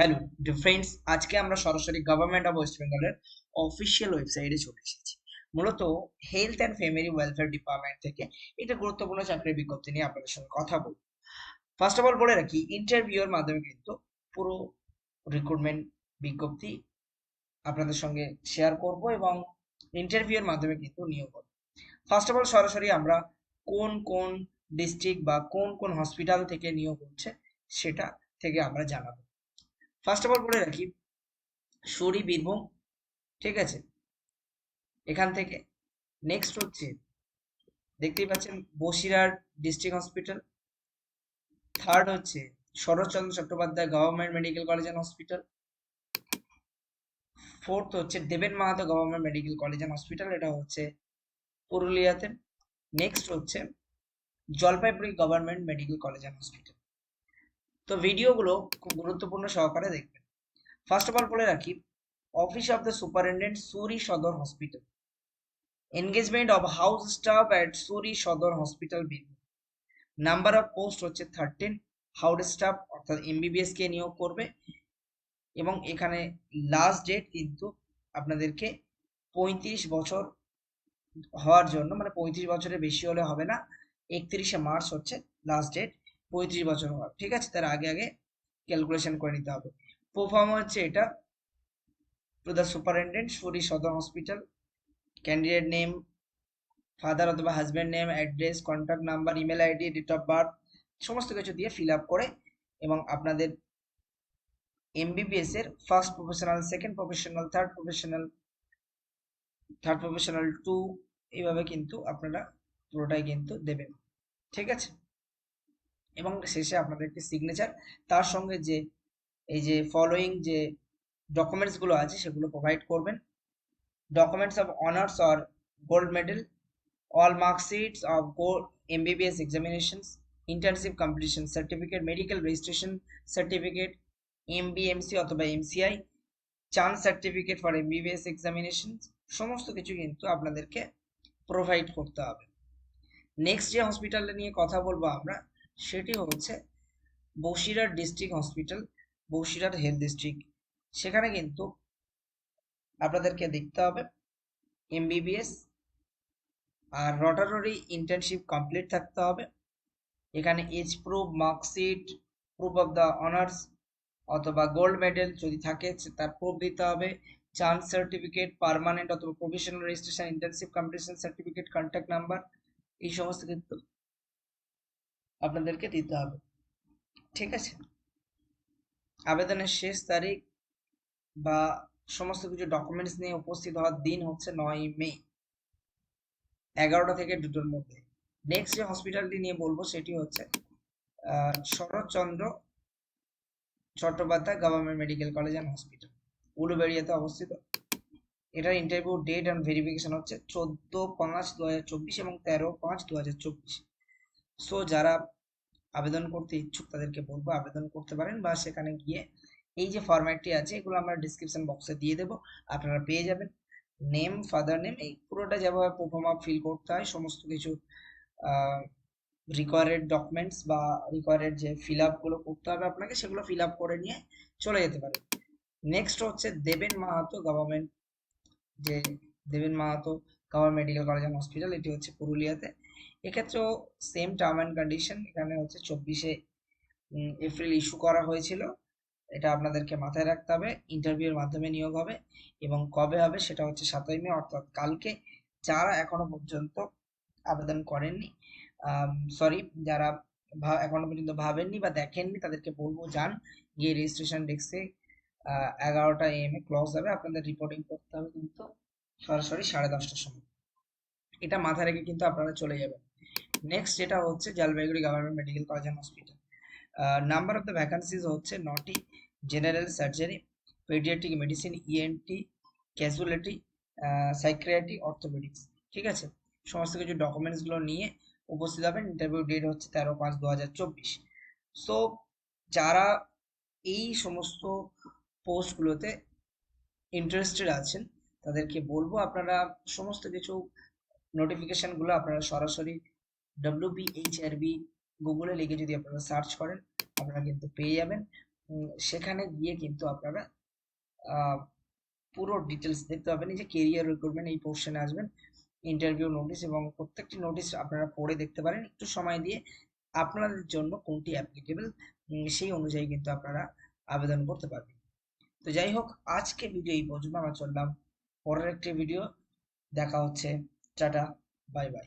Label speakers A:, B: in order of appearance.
A: Hello friends আজকে আমরা সরাসরি গভর্নমেন্ট অফ ওয়েস্ট বেঙ্গলের অফিসিয়াল ওয়েবসাইটে চলে এসেছি। মূলত health and family welfare department থেকে একটা গুরুত্বপূর্ণ চাকরির বিজ্ঞপ্তি নিয়ে আপনাদের সঙ্গে কথা বলব। ফার্স্ট অফ অল বলে রাখি ইন্টারভিউর মাধ্যমে কিন্তু পুরো রিক্রুটমেন্ট বিজ্ঞপ্তি আপনাদের সঙ্গে শেয়ার করব এবং ইন্টারভিউর মাধ্যমে কিন্তু নিয়োগ হবে ফার্স্ট অফ অল সরাসরি আমরা কোন কোন ডিস্ট্রিক্ট বা কোন কোন হসপিটাল থেকে নিয়োগ হচ্ছে সেটা থেকে আমরা জানাব। ফার্স্ট অফ অল বলে রাখি, সরি বীরভূম, ঠিক আছে? এখান থেকে নেক্সট হচ্ছে, দেখতেই পাচ্ছেন বসিরহাট ডিস্ট্রিক্ট হসপিটাল থার্ড হচ্ছে Saratchandra Chattopadhyay government medical college and hospital fourth হচ্ছে Deben Mahato government medical college and hospital এটা হচ্ছে পুরুলিয়াতে নেক্সট হচ্ছে Jalpaiguri government medical college and hospital তো ভিডিওগুলো খুব গুরুত্বপূর্ণ সহকারে দেখবেন। ফার্স্ট অফ অল বলে রাখি office of the superintendent Suri Sadar hospital engagement of house staff at Suri Sadar hospital Birbhum number of post হচ্ছে থার্টিন হাউস স্টাফ অর্থাৎ এমবিবিএস কে নিয়োগ করবে। এবং এখানে লাস্ট ডেট কিন্তু আপনাদেরকে পঁয়ত্রিশ বছর হওয়ার জন্য মানে পঁয়ত্রিশ বছরের বেশি হলে হবে না, একত্রিশে মার্চ হচ্ছে লাস্ট ডেট পঁয়ত্রিশ বছর হওয়ার ঠিক আছে? তার আগে আগে ক্যালকুলেশন করে নিতে হবে। পারফর্ম হচ্ছে এটা two the superintendent Suri Sadar hospital candidate name father অথবা husband name address contact number email ID date of birth সমস্ত কিছু দিয়ে ফিল আপ করে এবং আপনাদের এমবিবিএস এর first professional second professional third professional third professional two এইভাবে কিন্তু আপনারা পুরোটাই কিন্তু দেবেন। ঠিক আছে? এবং শেষে আপনাদেরকে সিগনেচার তার সঙ্গে যে এই যে ফলোয়িং যে ডকুমেন্টসগুলো আছে সেগুলো প্রোভাইড করবেন। Documents of honours or gold medal all mark sheets of gold MBBS examinations, internship completion certificate, medical registration certificate, MBMC অথবা MCI, chance certificate for MBBS examination সমস্ত কিছু কিন্তু আপনাদেরকে প্রোভাইড করতে হবে। নেক্সট যে হসপিটালটা নিয়ে কথা বলব আমরা সেটি হচ্ছে Basirhat district hospital Basirhat health district সেখানে কিন্তু আপনাদেরকে দেখতে হবে এমবিবিএস আর রটাররি ইন্টার্নশিপ কমপ্লিট থাকতে হবে। এখানে age proof marksheet proof of the honours অথবা গোল্ড মেডেল যদি থাকে তার প্রুফ দিতে হবে। চান্স সার্টিফিকেট পারমানেন্ট অথবা professional registration internship completion certificate contact number এই সমস্ত কিন্তু আপনাদেরকে দিতে হবে। ঠিক আছে? আবেদনের শেষ তারিখ বা সমস্ত কিছু ডকুমেন্টস নিয়ে উপস্থিত হওয়ার দিন হচ্ছে নয় মে, এগারোটা থেকে দুটোর মধ্যে। নেক্সট যে হসপিটালটি নিয়ে বলব সেটি হচ্ছে Saratchandra Chattopadhyay government medical college and hospital উলুবেড়িয়াতে অবস্থিত। এটার ইন্টারভিউ ডেট অ্যান্ড ভেরিফিকেশন হচ্ছে চোদ্দ পাঁচ দু চব্বিশ এবং তেরো পাঁচ দু হাজার চব্বিশ। সো যারা আবেদন করতে ইচ্ছুক তাদেরকে বলব আবেদন করতে পারেন বা সেখানে গিয়ে এই যে ফরম্যাটটি আছে এগুলো আমরা ডিসক্রিপশন বক্সে দিয়ে দেবো। আপনারা পেয়ে যাবেন। নেম ফাদার নেম এই পুরোটা যেভাবে প্রোফর্মা ফিল করতে হয়, সমস্ত কিছু রিকোয়ারেড ডকুমেন্টস বা রিকোয়ারেড যে ফিল আপগুলো করতে হবে আপনাকে, সেগুলো ফিল আপ করে নিয়ে চলে যেতে পারে। নেক্সট হচ্ছে দেবেন মাহাতো গভর্নমেন্ট যে Deben Mahato government medical college and hospital এটি হচ্ছে পুরুলিয়াতে। এক্ষেত্রেও সেম টার্ম অ্যান্ড কন্ডিশন এখানে হচ্ছে চব্বিশে এপ্রিল ইস্যু করা হয়েছিল। এটা আপনাদেরকে মাথায় রাখতে হবে। ইন্টারভিউর মাধ্যমে নিয়োগ হবে এবং কবে হবে সেটা হচ্ছে সাতই মে, অর্থাৎ কালকে। যারা এখনও পর্যন্ত আবেদন করেননি সরি যারা এখনও পর্যন্ত ভাবেননি বা দেখেননি, তাদেরকে বলব যান। গিয়ে রেজিস্ট্রেশন ডেস্কে এগারোটা এম এ ক্লজ হবে। আপনাদের রিপোর্টিং করতে হবে কিন্তু সরাসরি সাড়ে দশটার সময়। এটা মাথায় রেখে কিন্তু আপনারা চলে যাবেন। নেক্সট যেটা হচ্ছে Jalpaiguri government medical college and hospital number of the vacancies হচ্ছে নটি। General surgery paediatric medicine ENT casualty psychiatry orthopaedics ঠিক আছে? সমস্ত কিছু ডকুমেন্টসগুলো নিয়ে উপস্থিত হবেন। ইন্টারভিউ ডেট হচ্ছে তেরো পাঁচ দু হাজার চব্বিশ। সো যারা এই সমস্ত পোস্টগুলোতে ইন্টারেস্টেড আছেন, তাদেরকে বলব আপনারা সমস্ত কিছু নোটিফিকেশানগুলো আপনারা সরাসরি W B H R B গুগলে লিখে যদি আপনারা সার্চ করেন, আপনারা কিন্তু পেয়ে যাবেন। সেখানে গিয়ে কিন্তু আপনারা পুরো ডিটেলস দেখতে পাবেন। এই যে কেরিয়ার রিক্রুটমেন্ট এই পোর্শনে আসবেন ইন্টারভিউ নোটিশ এবং প্রত্যেকটি নোটিশ আপনারা পড়ে দেখতে পারেন। একটু সময় দিয়ে আপনাদের জন্য কোনটি অ্যাপ্লিকেবল সেই অনুযায়ী কিন্তু আপনারা আবেদন করতে পারবেন। তো যাই হোক, আজকে ভিডিও এই পর্যন্ত আমরা চললাম। পরের একটি ভিডিও দেখা হচ্ছে। Tata bye bye.